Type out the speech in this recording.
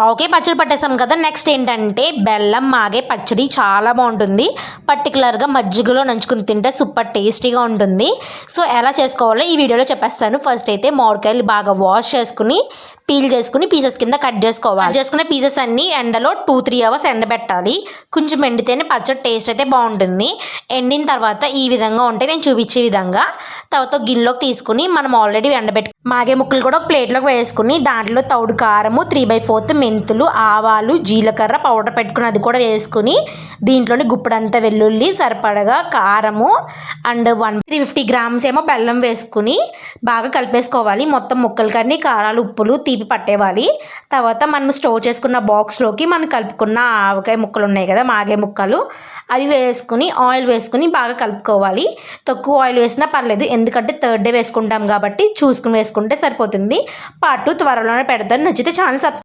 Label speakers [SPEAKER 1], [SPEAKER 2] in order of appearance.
[SPEAKER 1] Okay పచ్చడి పట్టేసాం కదా. Next ఏంటంటే బెల్లం మాగే పచ్చడి చాలా బాగుంటుంది. పర్టికులర్గా మజ్జిగలో నంచుకుని తింటే సూపర్ టేస్టీగా ఉంటుంది. సో ఎలా చేసుకోవాలో ఈ వీడియోలో చెప్పేస్తాను. ఫస్ట్ అయితే మామిడికాయలు బాగా వాష్ చేసుకుని పీల్ చేసుకుని పీసెస్ కింద కట్ చేసుకోవాలి. చేసుకునే పీసెస్ అన్ని ఎండలో టూ త్రీ అవర్స్ ఎండబెట్టాలి. కొంచెం ఎండితేనే పచ్చడి టేస్ట్ అయితే బాగుంటుంది. ఎండిన తర్వాత ఈ విధంగా ఉంటే నేను చూపించే విధంగా. తర్వాత గిన్నెలోకి తీసుకుని మనం ఆల్రెడీ ఎండబెట్టు మాగే ముక్కలు కూడా ఒక ప్లేట్లోకి వేసుకుని దాంట్లో తౌడు కారము త్రీ బై ఫోర్త్ మెంతులు ఆవాలు జీలకర్ర పౌడర్ పెట్టుకుని అది కూడా వేసుకుని దీంట్లోని గుప్పడంతా వెల్లుల్లి సరిపడగా కారము and one three fifty grams ఏమో బెల్లం వేసుకుని బాగా కలిపేసుకోవాలి. మొత్తం ముక్కలు కన్నీ కారాలు ఉప్పులు తీపి పట్టేవాలి. తర్వాత మనం స్టోర్ చేసుకున్న బాక్స్లోకి మనం కలుపుకున్న ఆవకాయ ముక్కలు ఉన్నాయి కదా మాగే ముక్కలు. అవి వేసుకుని ఆయిల్ వేసుకుని బాగా కలుపుకోవాలి. తక్కువ ఆయిల్ వేసినా పర్లేదు ఎందుకంటే థర్డ్ డే వేసుకుంటాం కాబట్టి చూసుకుని వేసుకుంటే సరిపోతుంది. పార్ట్ టూ త్వరలోనే పెడతాను. నచ్చితే ఛానల్ సబ్స్క్రైబ్